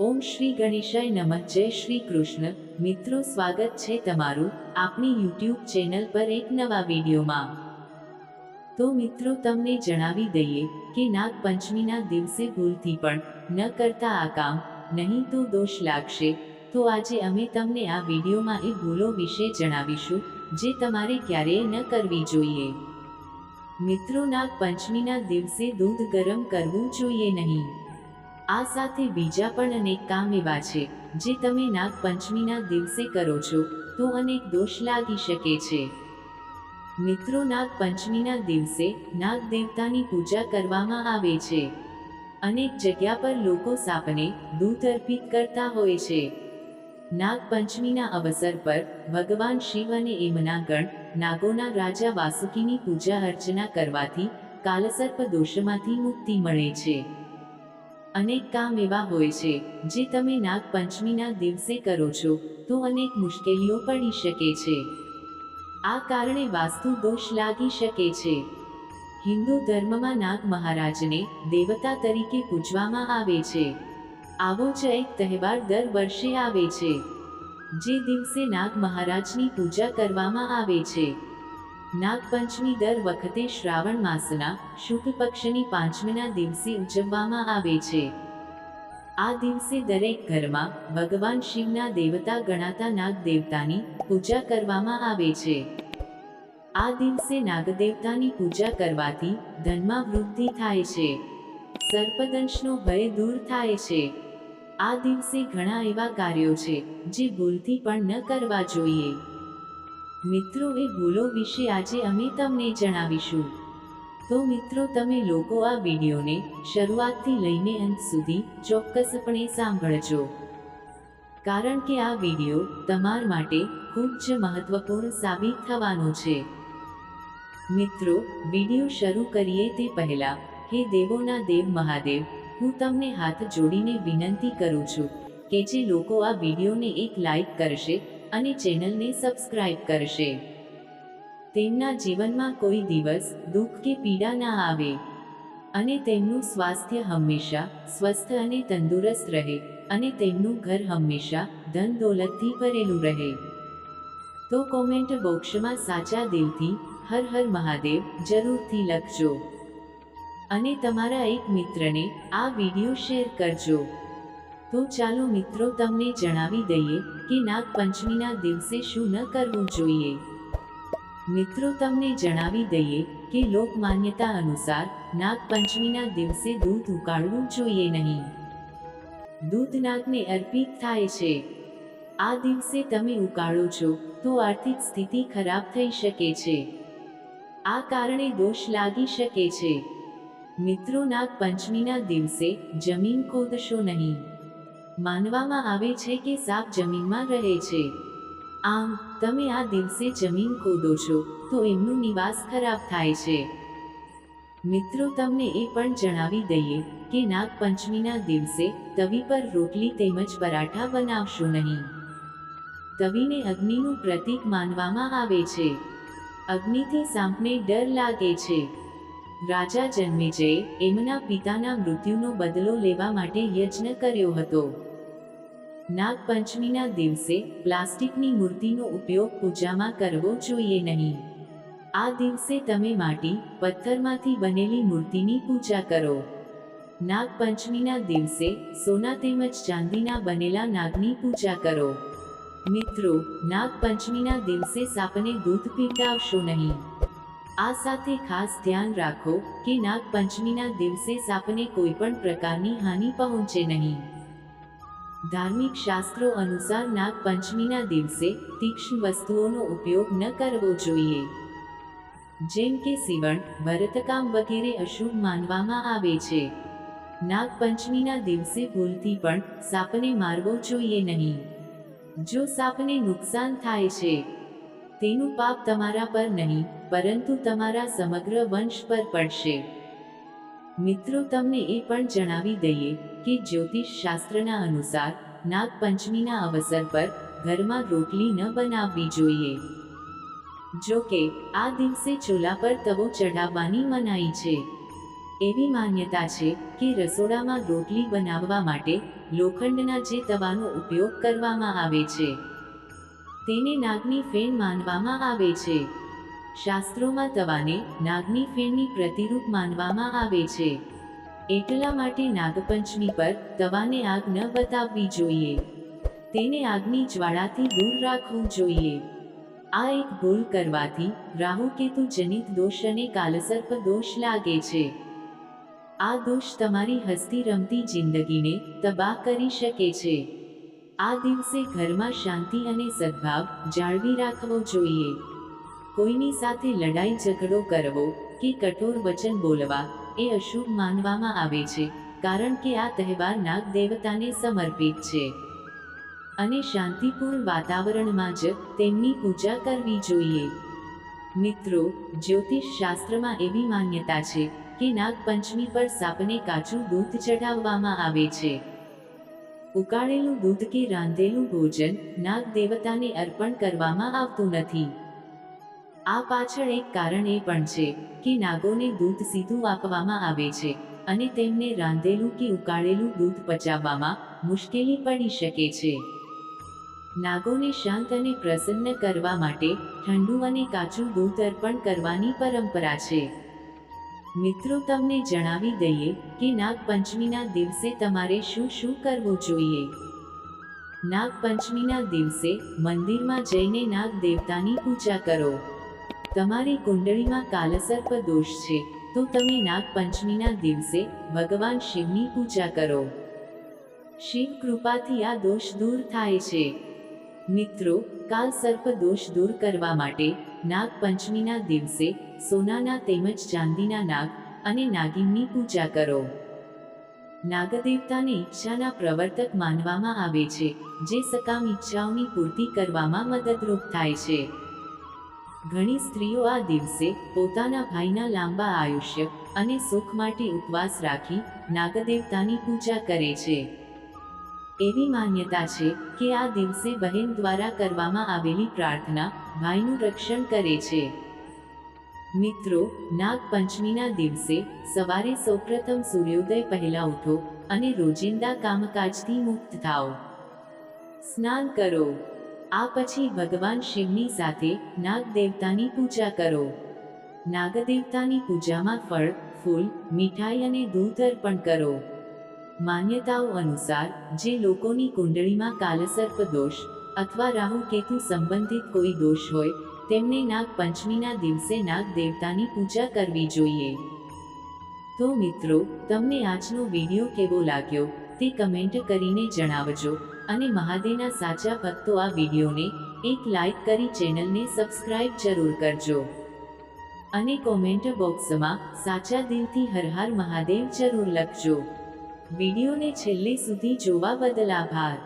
ઓમ શ્રી ગણેશાય નમઃ. જય શ્રી કૃષ્ણ. મિત્રો, સ્વાગત છે તમારું આપણી યુટ્યુબ ચેનલ પર એક નવા વિડીયોમાં. તો મિત્રો, તમને જણાવી દઈએ કે નાગ પંચમીના દિવસે ભૂલથી પણ ન કરતા આ કામ, નહીં તો દોષ લાગશે. તો આજે અમે તમને આ વિડીયોમાં એ ભૂલો વિશે જણાવીશું, જે તમારે ક્યારેય ન કરવી જોઈએ. મિત્રો નાગ પંચમીના દિવસે દૂધ ગરમ કરવું જોઈએ નહીં. આ સાથે બીજા પણ અનેક કામ એવા છે, જે તમે નાગપંચમીના દિવસે કરો છો, તો અનેક દોષ લાગી શકે છે. મિત્રો, નાગપંચમીના દિવસે નાગ દેવતાની પૂજા કરવામાં આવે છે. અનેક જગ્યા પર લોકો સાપને દૂધ અર્પિત કરતા હોય છે. નાગપંચમીના અવસર પર ભગવાન શિવ અને એમના ગણ નાગોના રાજા વાસુકીની પૂજા અર્ચના કરવાથી કાલસર્પ દોષમાંથી મુક્તિ મળે છે. અનેક કામ એવા હોય છે, જે તમે નાગ પંચમીના દિવસે કરો છો, તો અનેક મુશ્કેલીઓ પડી શકે છે. આ કારણે વાસ્તુ દોષ લાગી શકે છે. હિન્દુ ધર્મમાં નાગ મહારાજને દેવતા તરીકે પૂજવામાં આવે છે. આવો જ એક તહેવાર દર વર્ષે આવે છે. જે દિવસે નાગ મહારાજની પૂજા કરવામાં આવે છે. નાગપંચમી દર વખતે શ્રાવણ માસના શુક્લ પક્ષની પાંચમીના દિવસે ઉજવવામાં આવે છે. આ દિવસે દરેક ઘરમાં ભગવાન શિવના દેવતા ગણાતા નાગ દેવતાની પૂજા કરવામાં આવે છે. આ દિવસે નાગદેવતાની પૂજા કરવાથી ધનમાં વૃદ્ધિ થાય છે. સર્પદંશનો ભય દૂર થાય છે. આ દિવસે ઘણા એવા કાર્યો છે જે ભૂલથી પણ ન કરવા જોઈએ. મિત્રો, એ ભૂલો વિશે આજે અમે તમને જણાવીશું. તો મિત્રો, તમે લોકો આ વિડીયોને શરૂઆતથી લઈને અંત સુધી ચોક્કસપણે સાંભળજો. કારણ કે આ વીડિયો તમાર માટે ખૂબ જ મહત્વપૂર્ણ સાબિત થવાનો છે. મિત્રો, વીડિયો શરૂ કરીએ તે પહેલા, હે દેવોના દેવ મહાદેવ, હું તમને હાથ જોડીને વિનંતી કરું છું કે જે લોકો આ વિડીયોને એક લાઈક કરશે અને ચેનલને સબસ્ક્રાઇબ કરશે. તેમના જીવનમાં કોઈ દિવસ દુઃખ કે પીડા ના આવે. અને તેમનું સ્વાસ્થ્ય હંમેશા સ્વસ્થ અને તંદુરસ્ત રહે અને તેમનું ઘર હંમેશા ધન દોલતથી ભરેલું રહે. તો કોમેન્ટ બોક્સમાં સાચા દિલથી હર હર મહાદેવ જરૂરથી લખજો. અને તમારા એક મિત્રને આ વીડિયો શેર કરજો. તો ચાલો મિત્રો તમને જણાવી દઈએ કે નાગ પંચમીના દિવસે શું ન કરવું જોઈએ. મિત્રો તમને જણાવી દઈએ કે લોક માન્યતા અનુસાર નાગ પંચમીના દિવસે દૂધ ઉકાળવું જોઈએ નહીં. દૂધ નાગને અર્પિત થાય છે. આ દિવસે તમે ઉકાળો છો તો આર્થિક સ્થિતિ ખરાબ થઈ શકે છે. આ કારણે દોષ લાગી શકે છે. મિત્રો નાગ પંચમીના દિવસે જમીન ખોદશો નહીં. માનવામાં આવે છે કે સાપ જમીનમાં રહે છે. આમ, તમે આ દિવસે જમીન ખોદો છો તો એમનું નિવાસ ખરાબ થાય છે. મિત્રો, તમને એ પણ જણાવી દઈએ કે નાગપંચમીના દિવસે તવી પર રોટલી તેમજ પરાઠા બનાવશો નહીં. તવીને અગ્નિનું પ્રતીક માનવામાં આવે છે. અગ્નિથી સાંપને ડર લાગે છે. રાજા જન્મેજયે એમના પિતાના મૃત્યુનો બદલો લેવા માટે યજ્ઞ કર્યો હતો. નાગપંચમીના દિવસે પ્લાસ્ટિકની મૂર્તિનો ઉપયોગ પૂજામાં કરવો જોઈએ નહીં. આ દિવસે તમે માટી, પથ્થરમાંથી બનેલી મૂર્તિની પૂજા કરો. નાગપંચમીના દિવસે સોના તેમજ ચાંદીના બનેલા નાગની પૂજા કરો. મિત્રો, નાગપંચમીના દિવસે સાપને દૂધ પીવડાવશો નહીં. આ સાથે ખાસ ધ્યાન રાખો કે નાગ પંચમીના દિવસે સાપને કોઈ પણ પ્રકારની હાનિ પહોંચે નહીં. ધાર્મિક શાસ્ત્રો અનુસાર નાગ પંચમીના દિવસે તીક્ષ્ણ વસ્તુઓનો ઉપયોગ ન કરવો જોઈએ. જેમ કે સીવણ, ભરતકામ વગેરે અશુભ માનવામાં આવે છે. નાગ પંચમીના દિવસે ભૂલથી પણ સાપને મારવો જોઈએ નહીં. જો સાપને નુકસાન થાય છે, તેનું પાપ તમારા પર નહીં પરંતુ તમારા સમગ્ર વંશ પર પડશે. મિત્રો, તમને એ પણ જણાવી દઈએ કે જ્યોતિષ શાસ્ત્રના અનુસાર, નાગપંચમીના અવસર પર ઘરમાં રોટલી ન બનાવવી જોઈએ. જો કે, આ દિવસે ચૂલા પર તવો ચઢાવવાની મનાઈ છે. એવી માન્યતા છે કે રસોડામાં રોટલી બનાવવા માટે લોખંડના જે તવાનો ઉપયોગ કરવામાં આવે છે, તેને નાગની ફેન માનવામાં આવે છે. શાસ્ત્રોમાં તવાને નાગની ફેણની પ્રતિરૂપ માનવામાં આવે છે. એટલા માટે નાગપંચમી પર તવાને આગ ન બતાવવી જોઈએ. તેને આગની જ્વાળાથી દૂર રાખવું જોઈએ. આ એક ભૂલ કરવાથી રાહુ જનિત દોષ અને કાલસર્પ દોષ લાગે છે. આ દોષ તમારી હસ્તી રમતી જિંદગીને તબાહ કરી શકે છે. આ દિવસે ઘરમાં શાંતિ અને સદભાવ જાળવી રાખવો જોઈએ. કોઈની સાથે લડાઈ ઝઘડો કરવો કે કઠોર વચન બોલવા એ અશુભ માનવામાં આવે છે, કારણ કે આ તહેવાર નાગ દેવતાને સમર્પિત છે. અને શાંતિપૂર્ણ વાતાવરણમાં જ તેમની પૂજા કરવી જોઈએ. મિત્રો, જ્યોતિષ શાસ્ત્રમાં એવી માન્યતા છે કે નાગપંચમી પર સાપને કાચું દૂધ ચઢાવવામાં આવે છે. ઉકાળેલું દૂધ કે રાંધેલું ભોજન નાગ દેવતાને અર્પણ કરવામાં આવતું નથી. આ પાછળ એક કારણ એ પણ છે કે નાગોને દૂધ સીધું આપવામાં આવે છે અને તેમને રાંધેલું કે ઉકાળેલું દૂધ પચાવવામાં મુશ્કેલી પડી શકે છે. નાગોને શાંત અને પ્રસન્ન કરવા માટે ઠંડુ અને કાચું દૂધ અર્પણ કરવાની પરંપરા છે. મિત્રો, તમને જણાવી દઈએ કે નાગપંચમીના દિવસે તમારે શું શું કરવું જોઈએ? નાગપંચમીના દિવસે મંદિરમાં જઈને નાગ દેવતાની પૂજા કરો. તમારી કુંડળીમાં કાલસર્પ દોષ છે, તો તમે નાગપંચમીના દિવસે ભગવાન શિવની પૂજા કરો. શિવ કૃપાથી આ દોષ દૂર થાય છે. મિત્રો કાલ સર્પ દોષ દૂર કરવા માટે નાગપંચમીના દિવસે સોનાના તેમજ ચાંદીના નાગ અને નાગિનની પૂજા કરો. નાગદેવતાને ઈચ્છાના પ્રવર્તક માનવામાં આવે છે, જે સકામ ઈચ્છાઓની પૂર્તિ કરવામાં મદદરૂપ થાય છે. ઘણી સ્ત્રીઓ આ દિવસે પોતાના ભાઈના લાંબા આયુષ્ય અને સુખ માટે ઉપવાસ રાખી નાગદેવતાની પૂજા કરે છે. એવી માન્યતા છે કે આ દિવસે બહેન દ્વારા કરવામાં આવેલી પ્રાર્થના ભાઈનું રક્ષણ કરે છે. મિત્રો, નાગપંચમીના દિવસે સવારે સૌપ્રથમ સૂર્યોદય પહેલા ઉઠો અને રોજિંદા કામકાજથી મુક્ત થાઓ. સ્નાન કરો. આ પછી ભગવાન શિવની સાથે નાગદેવતાની પૂજા કરો. નાગદેવતાની પૂજામાં ફળ, ફૂલ, મીઠાઈ અને દૂધ અર્પણ કરો. માન્યતાઓ અનુસાર, જે લોકોની કુંડળીમાં કાલસર્પ દોષ અથવા રાહુ કેતુ સંબંધિત કોઈ દોષ હોય, તેમને નાગ પંચમીના દિવસે નાગ દેવતાની પૂજા કરવી જોઈએ. તો મિત્રો, તમને આજનો વીડિયો કેવો લાગ્યો? તે કમેન્ટ કરીને જણાવજો અને મહાદેવના સાચા ભક્તો આ વિડીયોને એક લાઇક કરી ચેનલને સબસ્ક્રાઇબ જરૂર કરજો. અને કોમેન્ટ બોક્સમાં સાચા દિલથી હર હર મહાદેવ જરૂર લખજો. વિડીયોને છેલ્લે સુધી જોવા બદલ આભાર.